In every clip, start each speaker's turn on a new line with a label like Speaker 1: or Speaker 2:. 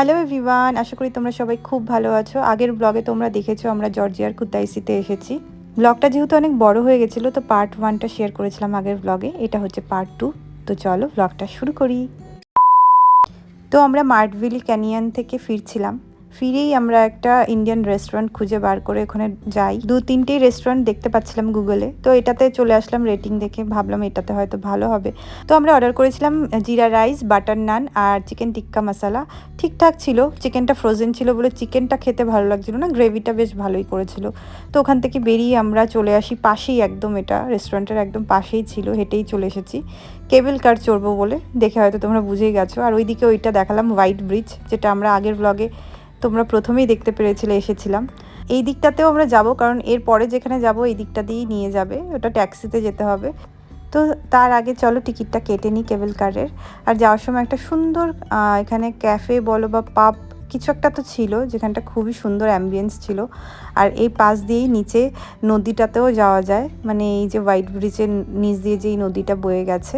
Speaker 1: Hello everyone আশা করি তোমরা সবাই খুব ভালো আছো। আগের ব্লগে তোমরা দেখেছ আমরা জর্জিয়ার কুদ্দাইসিতে এসেছি। ব্লগটা যেহেতু অনেক বড় হয়ে গেছিল, তো পার্ট ওয়ানটা শেয়ার করেছিলাম আগের ব্লগে এটা হচ্ছে পার্ট টু তো চলো ব্লগটা শুরু করি। তো আমরা মার্টভিল ক্যানিয়ন থেকে ফিরছিলাম। ফিরেই আমরা একটা ইন্ডিয়ান রেস্টুরেন্ট খুঁজে বার করে ওখানে যাই। দু তিনটেই রেস্টুরেন্ট দেখতে পাচ্ছিলাম গুগলে তো এটাতে চলে আসলাম রেটিং দেখে। ভাবলাম এটাতে হয়তো ভালো হবে। তো আমরা অর্ডার করেছিলাম জিরা রাইস বাটার নান আর চিকেন টিক্কা মশালা ঠিকঠাক ছিল। চিকেনটা ফ্রোজেন ছিল বলে চিকেনটা খেতে ভালো লাগছিল না। গ্রেভিটা বেশ ভালোই করেছিল। তো ওখান থেকে বেরিয়ে আমরা চলে আসি পাশেই একদম এটা রেস্টুরেন্টের একদম পাশেই ছিল। হেঁটেই চলে এসেছি। কেবল কার চড়বো বলে। দেখে হয়তো তোমরা বুঝেই গেছো। আর ওইদিকে ওইটা দেখালাম হোয়াইট ব্রিজ যেটা আমরা আগের ব্লগে তোমরা প্রথমেই দেখতে পেরেছিলে, এসেছিলাম। এই দিকটাতেও আমরা যাব, কারণ এর পরে যেখানে যাব, এই দিকটা দিয়েই নিয়ে যাবে। ওটা ট্যাক্সিতে যেতে হবে। তো তার আগে চলো, টিকিটটা কেটে নিই কেবল কারের। আর যাওয়ার সময় একটা সুন্দর এখানে ক্যাফে বলো বা পাব, কিছু একটা তো ছিল, যেখানটা খুবই সুন্দর অ্যাম্বিয়েন্স ছিল। আর এই পাশ দিয়েই নিচে নদীটাতেও যাওয়া যায়। মানে এই যে হোয়াইট ব্রিজের নিচ দিয়ে যেই নদীটা বয়ে গেছে।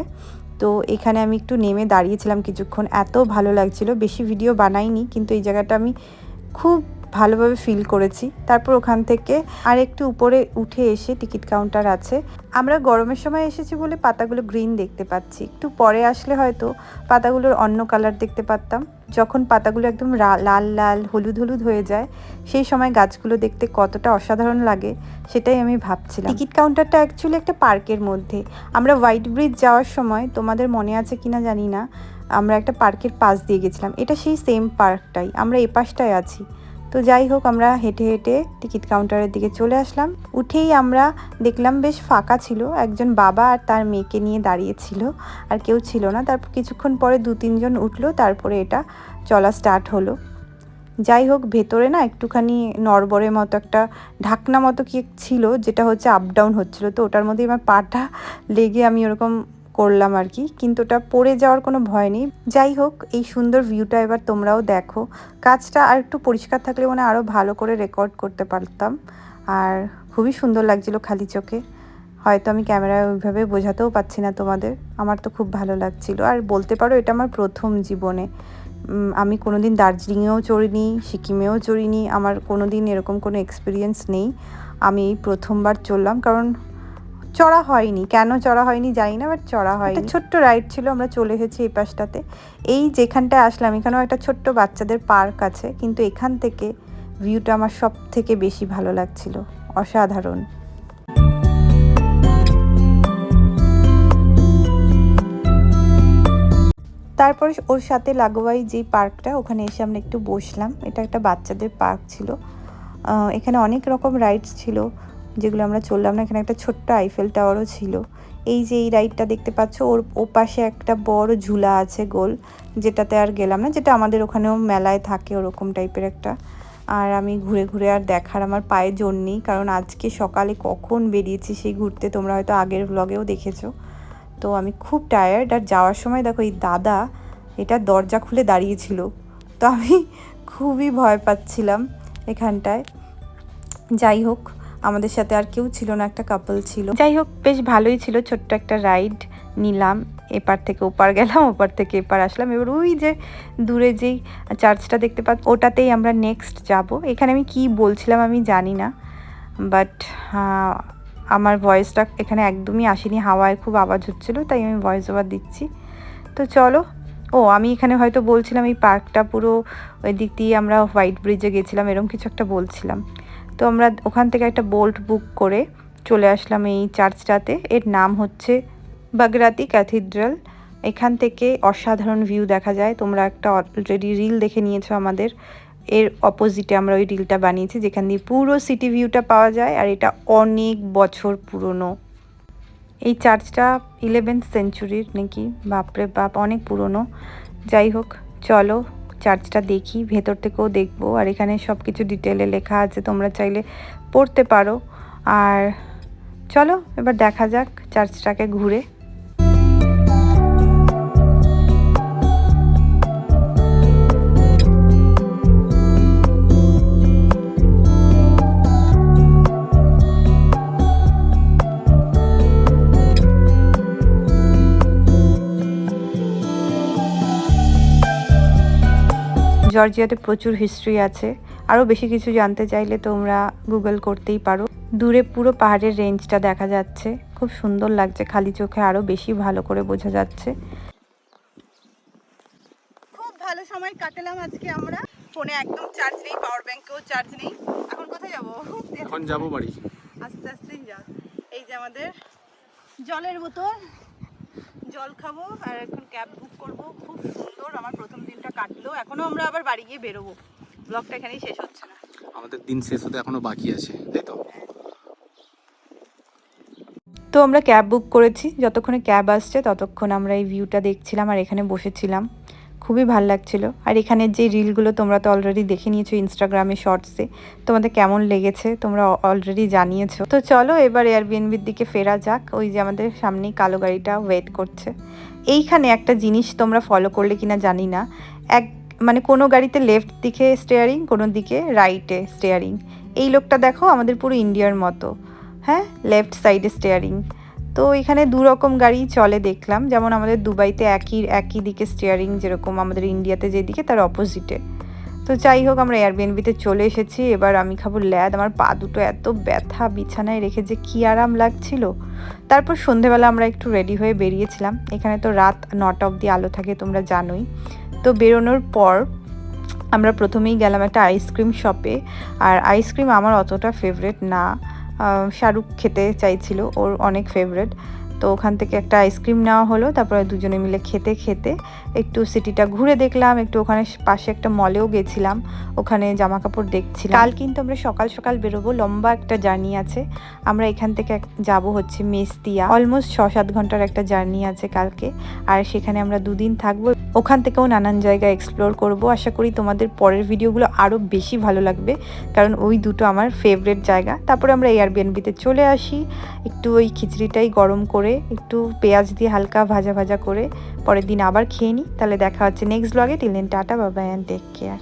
Speaker 1: তো এখানে আমি একটু নেমে দাঁড়িয়েছিলাম কিছুক্ষণ। এত ভালো লাগছিল, বেশি ভিডিও বানাইনি, কিন্তু এই জায়গাটা আমি খুব ভালোভাবে ফিল করেছি। তারপর ওখান থেকে আর একটু উপরে উঠে এসে টিকিট কাউন্টার আছে। আমরা গরমের সময় এসেছি বলে পাতাগুলো গ্রিন দেখতে পাচ্ছি। একটু পরে আসলে হয়তো পাতাগুলোর অন্য কালার দেখতে পারতাম। যখন পাতাগুলো একদম লাল লাল, হলুদ হলুদ হয়ে যায়, সেই সময় গাছগুলো দেখতে কতটা অসাধারণ লাগে, সেটাই আমি ভাবছিলাম। টিকিট কাউন্টারটা অ্যাকচুয়ালি একটা পার্কের মধ্যে। আমরা হোয়াইট ব্রিজ যাওয়ার সময়, তোমাদের মনে আছে কিনা জানি না, আমরা একটা পার্কের পাশ দিয়ে গেছিলাম। এটা সেই সেম পার্কটাই। আমরা এ পাশটায় আছি। তো যাই হোক, আমরা হেঁটে হেঁটে টিকিট কাউন্টারের দিকে চলে আসলাম। উঠেই আমরা দেখলাম বেশ ফাঁকা ছিল। একজন বাবা আর তার মেয়েকে নিয়ে দাঁড়িয়েছিল আর কেউ ছিল না। তারপর কিছুক্ষণ পরে দু তিনজন উঠল, তারপরে এটা চলা স্টার্ট হলো। যাই হোক, ভেতরে না একটুখানি নরবরের মতো একটা ঢাকনা মতো কি ছিল, যেটা হচ্ছে আপ ডাউন হচ্ছিল। তো ওটার মধ্যেই আমার পাটা লেগে আমি ওরকম করলাম আর কি। কিন্তু ওটা পড়ে যাওয়ার কোনো ভয় নেই। যাই হোক, এই সুন্দর ভিউটা এবার তোমরাও দেখো। কাজটা আর একটু পরিষ্কার থাকলে মানে আরও ভালো করে রেকর্ড করতে পারতাম। আর খুবই সুন্দর লাগছিল খালি চোখে। হয়তো আমি ক্যামেরায় ওইভাবে বোঝাতেও পাচ্ছি না তোমাদের। আমার তো খুব ভালো লাগছিল। আর বলতে পারো, এটা আমার প্রথম জীবনে। আমি কোনো দিন দার্জিলিংয়েও চড়িনি, সিকিমেও চড়িনি। আমার কোনো দিন এরকম কোনো এক্সপিরিয়েন্স নেই। আমি প্রথমবার চললাম। কারণ চড়া হয়নি। কেন চড়া হয়নি জানি না বাট চড়া হয় একটা ছোট্ট রাইড ছিল আমরা চলে এসেছি এই পাশটাতে। এই যেখানটায় আসলাম এখানেও একটা ছোট্ট বাচ্চাদের পার্ক আছে কিন্তু এখান থেকে ভিউটা আমার সব থেকে বেশি ভালো লাগছিল। অসাধারণ। তারপরে ওর সাথে লাগোয়াই যে পার্কটা ওখানে এসে আমরা একটু বসলাম। এটা একটা বাচ্চাদের পার্ক ছিল। এখানে অনেক রকম রাইডস ছিল। যেগুলো আমরা চললাম না, এখানে একটা ছোট্ট আইফেল টাওয়ারও ছিল। এই যে এই রাইডটা দেখতে পাচ্ছ, ওর ও পাশে একটা বড় ঝুলা আছে গোল, যেটাতে আর গেলাম না, যেটা আমাদের ওখানেও মেলায় থাকে ওরকম টাইপের একটা। আর আমি ঘুরে ঘুরে আর দেখার আমার পায়ে জোর নেই, কারণ আজকে সকালে কখন বেরিয়েছি সেই ঘুরতে তোমরা হয়তো আগের ব্লগেও দেখেছ। তো আমি খুব টায়ার্ড আর যাওয়ার সময় দেখো এই দাদা, এটা দরজা খুলে দাঁড়িয়েছিল। তো আমি খুবই ভয় পাচ্ছিলাম এখানটায়। যাই হোক আমাদের সাথে আর কেউ ছিল না, একটা কাপল ছিল। যাই হোক, বেশ ভালোই ছিল, ছোট্ট একটা রাইড নিলাম। এপার থেকে ওপার গেলাম, ওপার থেকে এপার আসলাম। এবার ওই যে দূরে যেই চার্চটা দেখতে পাচ্ছি, ওটাতেই আমরা নেক্সট যাব। এখানে আমি কি বলছিলাম আমি জানি না বাট আমার ভয়েসটা এখানে একদমই আসেনি। হাওয়ায় খুব আওয়াজ হচ্ছিল, তাই আমি ভয়েস ওভার দিচ্ছি। তো চলো, ও, আমি এখানে হয়তো বলছিলাম এই পার্কটা পুরো ওই দিক দিয়ে আমরা হোয়াইট ব্রিজে গেছিলাম এরকম কিছু একটা বলছিলাম। তো আমরা ওখান থেকে একটা বোল্ট বুক করে চলে আসলাম এই চার্চটাতে এর নাম হচ্ছে বাগরাতি ক্যাথিড্রাল এখান থেকে অসাধারণ ভিউ দেখা যায়। তোমরা একটা অলরেডি রিল দেখে নিয়েছো আমাদের। এর অপোজিটে আমরা ওই রিলটা বানিয়েছি, যেখান দিয়ে পুরো সিটি ভিউটা পাওয়া যায়, আর এটা অনেক বছর পুরনো। এই চার্চটা ইলেভেন্থ সেঞ্চুরির নাকি? বাপরে বাপ, অনেক পুরনো। যাই হোক, চলো চার্চটা দেখি, ভেতর থেকেও দেখব। আর এখানে সব কিছু ডিটেলে লেখা আছে, তোমরা চাইলে পড়তে পারো। আর চলো, এবার দেখা যাক চার্চটাকে ঘুরে। জর্জিয়াতে প্রচুর হিস্ট্রি আছে। আরও বেশি কিছু জানতে চাইলে তোমরা গুগল করতেই পারো। দূরে পুরো পাহাড়ের রেঞ্জটা দেখা যাচ্ছে। খুব সুন্দর লাগছে খালি চোখে আরও বেশি ভালো করে বোঝা যাচ্ছে।
Speaker 2: খুব ভালো সময় কাটালাম আজকে আমরা। ফোনে একদম চার্জ নেই পাওয়ার ব্যাংকেও চার্জ নেই। এখন কোথায় যাব?
Speaker 3: এখন যাব বাড়ি।
Speaker 2: আস্তে আস্তে যা। এই যে আমাদের জলের বোতল। জল খাব আর এখন ক্যাব বুক করব। খুব সুন্দর আমার এখনও আমরা আবার বাড়ি গিয়ে বেরোবো। ব্লগটা এখানেই শেষ হচ্ছে না।
Speaker 3: আমাদের দিন শেষ হতে এখনও বাকি আছে তাই তো?
Speaker 1: তো আমরা ক্যাব বুক করেছি যতক্ষণে ক্যাব আসছে ততক্ষণ আমরা এই ভিউটা দেখছিলাম আর এখানে বসেছিলাম। খুবই ভালো লাগছিল। আর এখানে যে রিলগুলো তোমরা তো অলরেডি দেখে নিয়েছো ইনস্টাগ্রামে শর্টসে তোমাদের কেমন লেগেছে তোমরা অলরেডি জানিয়েছো। তো চলো এবার এয়ারবিএনবির দিকে ফেরা যাক ওই যে আমাদের সামনেই কালো গাড়িটা ওয়েট করছে। এইখানে একটা জিনিস তোমরা ফলো করলে কিনা জানি না এক মানে কোনো গাড়িতে লেফট দিকে স্টেয়ারিং কোনো দিকে রাইটে স্টেয়ারিং এই লোকটা দেখো আমাদের পুরো ইন্ডিয়ার মতো হ্যাঁ? লেফট সাইডে স্টেয়ারিং তো এখানে দু রকম গাড়ি চলে দেখলাম, যেমন আমাদের দুবাইতে একই একই দিকে স্টিয়ারিং যেরকম আমাদের ইন্ডিয়াতে যেদিকে, তার অপোজিটে তো যাই হোক, আমরা এয়ারবিএনবিতে চলে এসেছি, এবার আমি খাব ল্যাদ। আমার পা দুটো এত ব্যথা বিছানায় রেখে যে কী আরাম লাগছিল। তারপর সন্ধেবেলা আমরা একটু রেডি হয়ে বেরিয়েছিলাম। এখানে তো রাত নটা অবধি আলো থাকে, তোমরা জানোই। তো বেরোনোর পর আমরা প্রথমেই গেলাম একটা আইসক্রিম শপে আর আইসক্রিম আমার অতটা ফেভারেট না। শাহরুখ খেতে চাইছিল, ওর অনেক ফেভারেট তো ওখান থেকে একটা আইসক্রিম নেওয়া হলো, তারপরে দুজনে মিলে খেতে খেতে একটু সিটিটা ঘুরে দেখলাম, একটু ওখানে পাশে একটা মলেও গেছিলাম, ওখানে জামা কাপড় দেখছিলাম। কাল কিন্তু আমরা সকাল সকাল বেরোবো, লম্বা একটা জার্নি আছে। আমরা এখান থেকে যাব হচ্ছে মেস্তিয়া অলমোস্ট ছ সাত ঘণ্টার একটা জার্নি আছে কালকে। আর সেখানে আমরা দুদিন থাকব। ওখান থেকেও নানান জায়গায় এক্সপ্লোর করব। আশা করি তোমাদের পরের ভিডিওগুলো আরও বেশি ভালো লাগবে, কারণ ওই দুটো আমার ফেভারেট জায়গা। তারপরে আমরা এয়ারবিএনবিতে চলে আসি, একটু ওই খিচড়িটাই গরম করে, একটু পেঁয়াজ দিয়ে হালকা ভাজা ভাজা করে, পরের দিন আবার খেয়ে নিই। তাহলে দেখা হচ্ছে নেক্সট ব্লগে টিলেন টাটা বাবা অ্যান্ড টেক কেয়ার